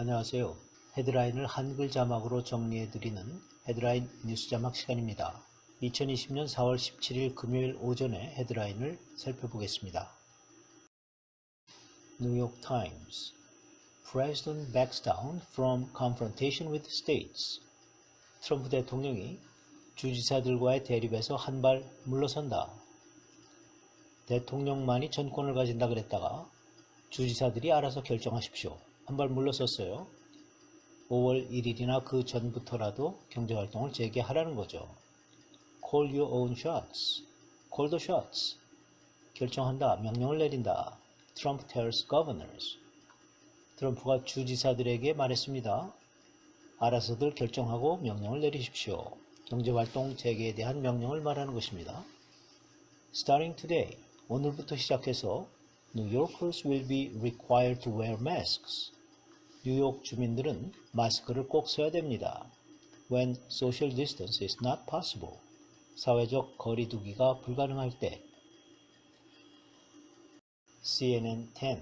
안녕하세요. 헤드라인을 한글 자막으로 정리해드리는 헤드라인 뉴스 자막 시간입니다. 2020년 4월 17일 금요일 오전에 헤드라인을 살펴보겠습니다. 뉴욕 타임스 President backs down from confrontation with states. 트럼프 대통령이 주지사들과의 대립에서 한 발 물러선다. 대통령만이 전권을 가진다 그랬다가 주지사들이 알아서 결정하십시오. 한발 물러섰어요. 5월 1일이나 그 전부터라도 경제활동을 재개하라는 거죠. Call your own shots. Call the shots. 결정한다. 명령을 내린다. Trump tells governors. 트럼프가 주지사들에게 말했습니다. 알아서들 결정하고 명령을 내리십시오. 경제활동 재개에 대한 명령을 말하는 것입니다. Starting today, 오늘부터 시작해서 New Yorkers will be required to wear masks. 뉴욕 주민들은 마스크를 꼭 써야 됩니다. When social distance is not possible. 사회적 거리두기가 불가능할 때. CNN 10.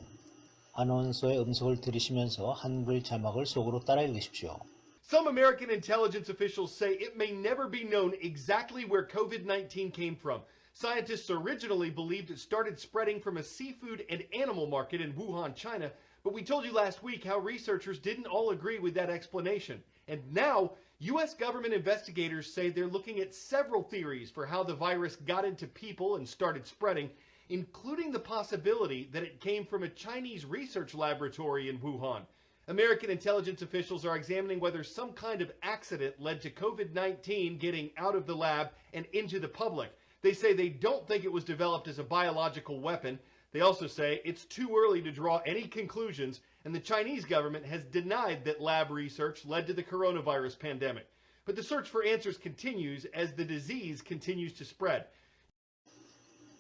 아나운서의 음성을 들으시면서 한글 자막을 속으로 따라 읽으십시오. Some American intelligence officials say it may never be known exactly where COVID 19 came from. Scientists originally believed it started spreading from a seafood and animal market in Wuhan, China, but we told you last week how researchers didn't all agree with that explanation. And now, U.S. government investigators say they're looking at several theories for how the virus got into people and started spreading, including the possibility that it came from a Chinese research laboratory in Wuhan. American intelligence officials are examining whether some kind of accident led to COVID 19 getting out of the lab and into the public. They say they don't think it was developed as a biological weapon. They also say it's too early to draw any conclusions, and the Chinese government has denied that lab research led to the coronavirus pandemic. But the search for answers continues as the disease continues to spread.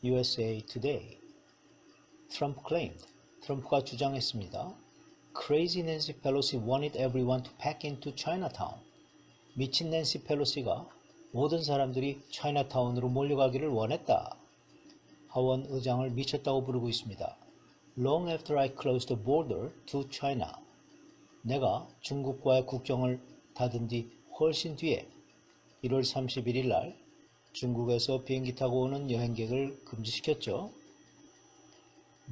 USA Today. Trump claimed. 트럼프가 주장했습니다. Crazy Nancy Pelosi wanted everyone to pack into Chinatown. 미친 낸시 펠로시가 모든 사람들이 차이나타운으로 몰려가기를 원했다. 하원 의장을 미쳤다고 부르고 있습니다. Long after I closed the border to China. 내가 중국과의 국경을 닫은 뒤 훨씬 뒤에 1월 31일 날 중국에서 비행기 타고 오는 여행객을 금지시켰죠.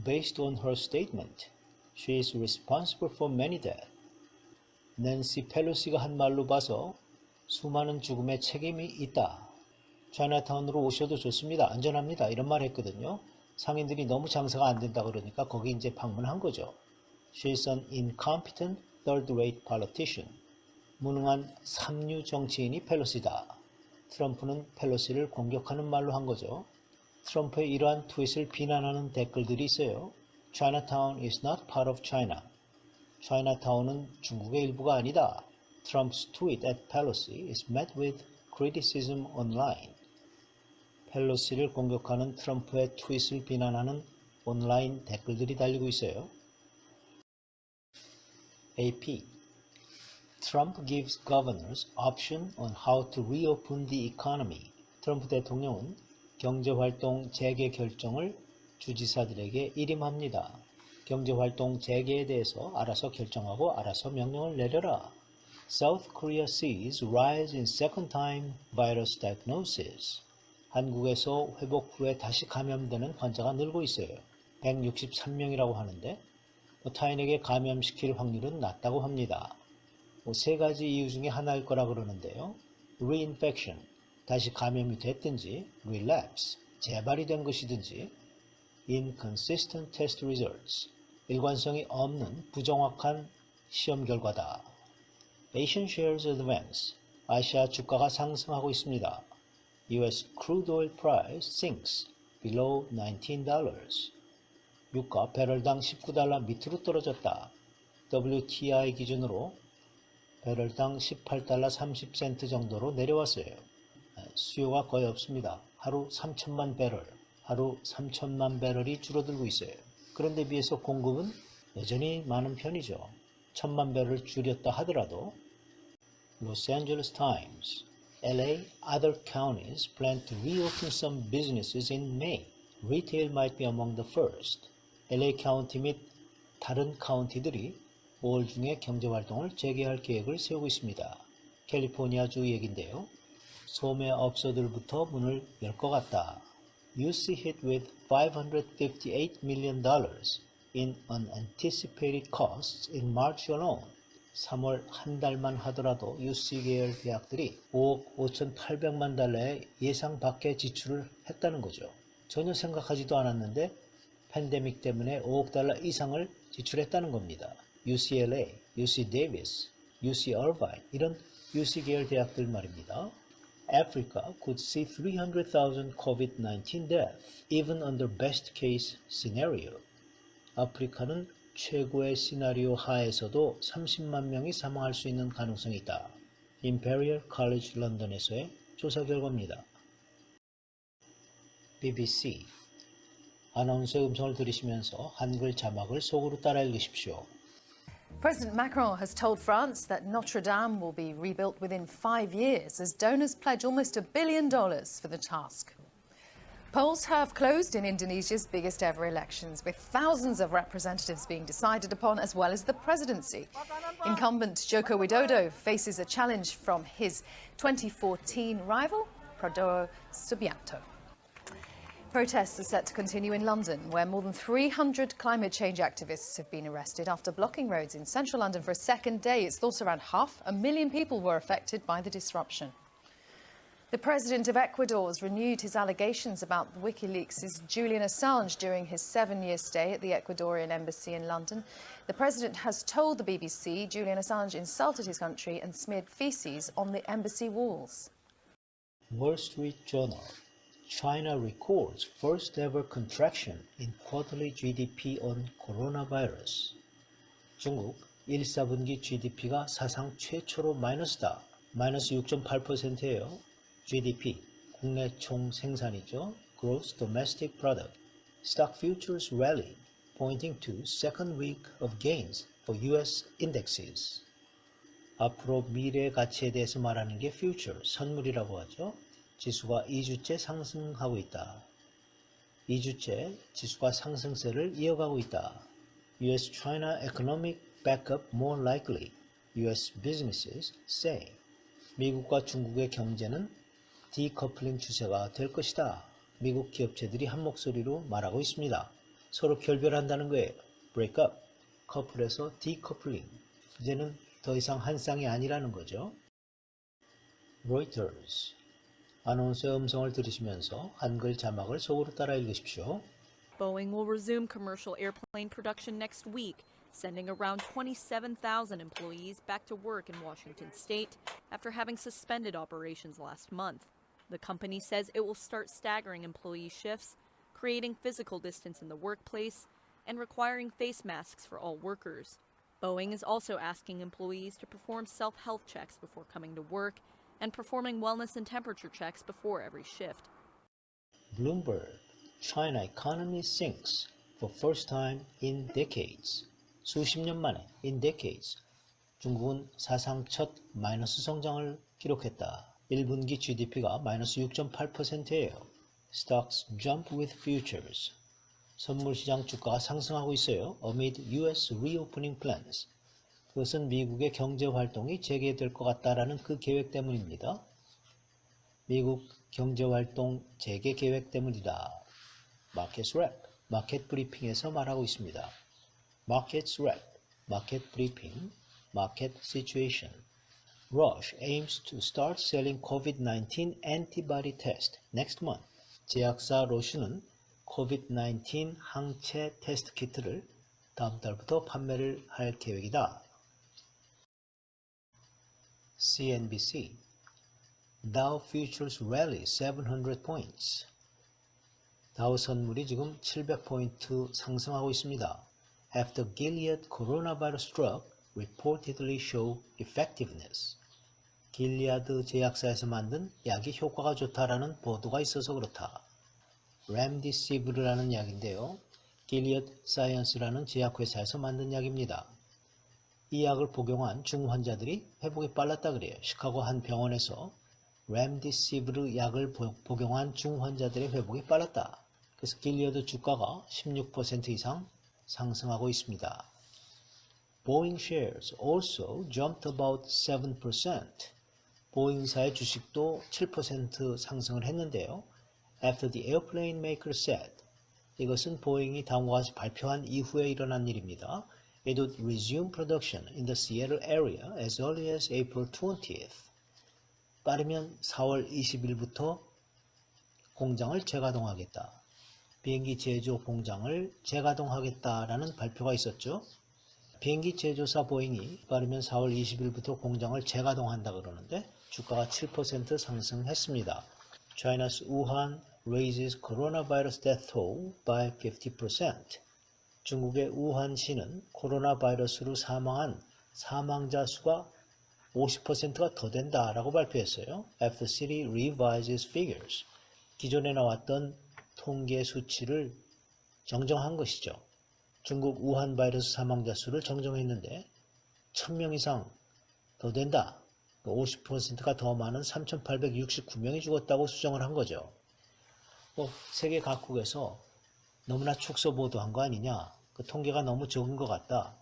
Based on her statement, she is responsible for many deaths. 낸시 펠로시가 한 말로 봐서 수많은 죽음에 책임이 있다. 차이나타운으로 오셔도 좋습니다. 안전합니다. 이런 말 했거든요. 상인들이 너무 장사가 안 된다 그러니까 거기 이제 방문한 거죠. She is an incompetent third-rate politician. 무능한 삼류 정치인이 펠로시다. 트럼프는 펠로시를 공격하는 말로 한 거죠. 트럼프의 이러한 트윗을 비난하는 댓글들이 있어요. Chinatown is not part of China. 차이나타운은 중국의 일부가 아니다. Trump's tweet at Pelosi is met with criticism online. 펠로시를 공격하는 트럼프의 트윗을 비난하는 온라인 댓글들이 달리고 있어요. AP Trump gives governors option on how to reopen the economy. 트럼프 대통령은 경제활동 재개 결정을 주지사들에게 일임합니다. 경제활동 재개에 대해서 알아서 결정하고 알아서 명령을 내려라. South Korea sees rise in second time virus diagnosis. 한국에서 회복 후에 다시 감염되는 환자가 늘고 있어요. 163명이라고 하는데 뭐 타인에게 감염시킬 확률은 낮다고 합니다. 뭐세 가지 이유 중에 하나일 거라 그러는데요. reinfection, 다시 감염이 됐든지 relapse, 재발이 된 것이든지 inconsistent test results, 일관성이 없는 부정확한 시험 결과다. Asian shares advance, 아시아 주가가 상승하고 있습니다. US crude oil price sinks below $19. 유가 배럴당 19달러 밑으로 떨어졌다. WTI 기준으로 배럴당 18달러 30센트 정도로 내려왔어요. 수요가 거의 없습니다. 하루 3천만 배럴, 하루 3천만 배럴이 줄어들고 있어요. 그런데 비해서 공급은 여전히 많은 편이죠. 천만 배럴 줄였다 하더라도 Los Angeles Times, LA, other counties plan to reopen some businesses in May. Retail might be among the first. LA 카운티 및 다른 카운티들이 5월 중에 경제활동을 재개할 계획을 세우고 있습니다. 캘리포니아주 얘긴데요. 소매업소들부터 문을 열 것 같다. UC hit with $558 million in unanticipated costs in March alone. 3월 한 달만 하더라도 UC 계열 대학들이 5억 5,800만 달러의 예상 밖의 지출을 했다는 거죠. 전혀 생각하지도 않았는데 팬데믹 때문에 5억 달러 이상을 지출했다는 겁니다. UCLA, UC Davis, UC Irvine 이런 UC 계열 대학들 말입니다. Africa could see 300,000 COVID-19 deaths even under best case scenario. 아프리카는 최고의 시나리오 하에서도 30만 명이 사망할 수 있는 가능성이 있다. 임페리얼 칼리지 런던에서의 조사 결과입니다. BBC 아나운서의 음성을 들으시면서 한글 자막을 속으로 따라 읽으십시오. President Macron has told France that Notre Dame will be rebuilt within five years as donors pledge almost a billion dollars for the task. Polls have closed in Indonesia's biggest ever elections, with thousands of representatives being decided upon, as well as the presidency. Incumbent Joko Widodo faces a challenge from his 2014 rival, Prabowo Subianto. Protests are set to continue in London, where more than 300 climate change activists have been arrested after blocking roads in central London for a second day. It's thought around half a million people were affected by the disruption. The president of Ecuador has renewed his allegations about WikiLeaks' Julian Assange during his seven year stay at the Ecuadorian embassy in London. The president has told the BBC Julian Assange insulted his country and smeared feces on the embassy walls. Wall Street Journal China records first ever contraction in quarterly GDP on coronavirus. 중국 1, 4분기 GDP가 사상 최초로 마이너스다. 마이너스 6.8%예요. GDP, 국내 총 생산이죠. Gross Domestic Product. Stock futures rally, pointing to second week of gains for US indexes. 앞으로 미래 가치에 대해서 말하는 게 future, 선물이라고 하죠. 지수가 2주째 상승하고 있다. 2주째 지수가 상승세를 이어가고 있다. US China economic backup more likely, US businesses say. 미국과 중국의 경제는 디커플링 추세가 될 것이다. 미국 기업체들이 한 목소리로 말하고 있습니다. 서로 결별한다는 거예요. break up, 커플에서 디커플링. 이제는 더 이상 한 쌍이 아니라는 거죠. Reuters 아나운서의 음성을 들으시면서 한글 자막을 속으로 따라 읽으십시오. Boeing will resume commercial airplane production next week, sending around 27,000 employees back to work in Washington state after having suspended operations last month. The company says it will start staggering employee shifts, creating physical distance in the workplace, and requiring face masks for all workers. Boeing is also asking employees to perform self health checks before coming to work and performing wellness and temperature checks before every shift. Bloomberg, China economy sinks for first time in decades. 수십 년 만에 in decades. 중국은 사상 첫 마이너스 성장을 기록했다. 1분기 GDP가 마이너스 6.8%예요. Stocks jump with futures. 선물 시장 주가가 상승하고 있어요. Amid US reopening plans. 그것은 미국의 경제 활동이 재개될 것 같다라는 그 계획 때문입니다. 미국 경제 활동 재개 계획 때문이다. 마켓 랩, 마켓 브리핑에서 말하고 있습니다. 마켓 랩, 마켓 브리핑, 마켓 시츄에이션. Roche aims to start selling COVID-19 antibody test next month. 제약사 로슈는 COVID-19 항체 테스트 키트를 다음 달부터 판매를 할 계획이다. CNBC Dow Futures rally 700 points. 다우 선물이 지금 700포인트 상승하고 있습니다. After Gilead coronavirus drug reportedly show effectiveness. 길리아드 제약사에서 만든 약이 효과가 좋다라는 보도가 있어서 그렇다. 램디시브르라는 약인데요. 길리어드 사이언스라는 제약회사에서 만든 약입니다. 이 약을 복용한 중환자들이 회복이 빨랐다 그래요. 시카고 한 병원에서 램디시브르 약을 복용한 중환자들의 회복이 빨랐다. 그래서 길리어드 주가가 16% 이상 상승하고 있습니다. Boeing shares also jumped about 7%. 보잉사의 주식도 7% 상승을 했는데요. After the airplane maker said, 이것은 보잉이 다음과 같이 발표한 이후에 일어난 일입니다. It would resume production in the Seattle area as early as April 20th. 빠르면 4월 20일부터 공장을 재가동하겠다. 비행기 제조 공장을 재가동하겠다라는 발표가 있었죠. 비행기 제조사 보잉이 빠르면 4월 20일부터 공장을 재가동한다 그러는데 주가가 7% 상승했습니다. China's Wuhan raises coronavirus death toll by 50%. 중국의 우한시는 코로나 바이러스로 사망한 사망자 수가 50%가 더 된다라고 발표했어요. After city revises figures. 기존에 나왔던 통계 수치를 정정한 것이죠. 중국 우한 바이러스 사망자 수를 정정했는데 1000명 이상 더 된다. 50%가 더 많은 3869명이 죽었다고 수정을 한 거죠. 뭐 세계 각국에서 너무나 축소 보도한 거 아니냐? 그 통계가 너무 적은 것 같다.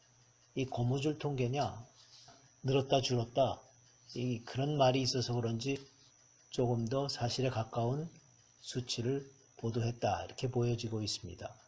이 고무줄 통계냐? 늘었다 줄었다. 이 그런 말이 있어서 그런지 조금 더 사실에 가까운 수치를 보도했다. 이렇게 보여지고 있습니다.